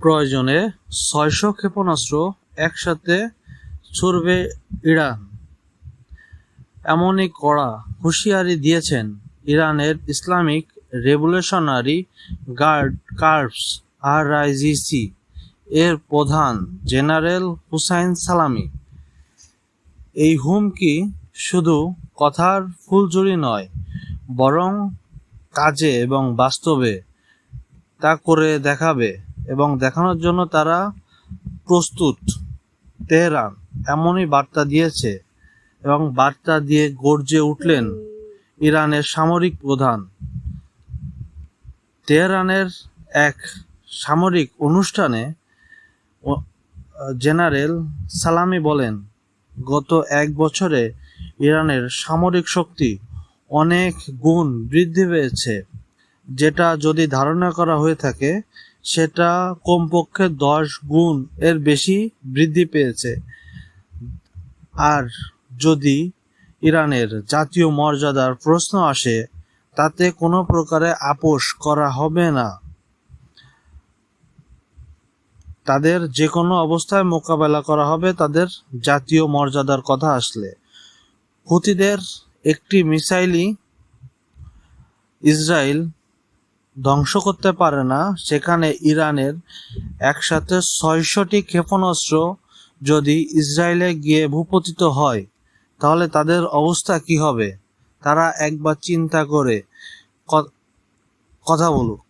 প্রয়োজনে ছয়শো ক্ষেপণাস্ত্র একসাথে ছুড়বে ইরান। এমনই কড়া হুঁশিয়ারি দিয়েছেন ইরানের Islamic revolutionary guard corps RIGC এর প্রধান জেনারেল হুসাইন সালামি। এই হুমকি শুধু কথার ফুলঝুরি নয়, বরং কাজে এবং বাস্তবে তা করে দেখাবে। এবং দেখানোর জন্য তারা প্রস্তুত। তেহরান এমনই বার্তা দিয়েছে এবং বার্তা দিয়ে গর্জে উঠলেন ইরানের সামরিক প্রধান। তেহরানের এক সামরিক অনুষ্ঠানে জেনারেল সালামি বলেন, গত এক বছরে ইরানের সামরিক শক্তি অনেক গুণ বৃদ্ধি পেয়েছে, যেটা যদি ধারণা করা হয়ে থাকে সেটা কমপক্ষে দশ গুণ এর বেশি বৃদ্ধি পেয়েছে। আর যদি ইরানের জাতীয় মর্যাদার প্রশ্ন আসে, তাতে কোনো প্রকারে আপোষ করা হবে না। তাদের যে কোনো অবস্থায় মোকাবেলা করা হবে, তাদের জাতীয় মর্যাদার কথা আসলে। হুতিদের একটি মিসাইলই ইসরায়েল ধ্বংস করতে পারে না, সেখানে ইরানের একসাথে ছয়শটি ক্ষেপণাস্ত্র যদি ইসরায়েলে গিয়ে ভূপতিত হয়, তাহলে তাদের অবস্থা কি হবে? তারা একবার চিন্তা করে কথা বলুক।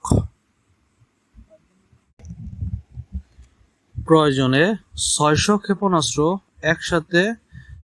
প্রয়োজনে ছয়শো ক্ষেপণাস্ত্র একসাথে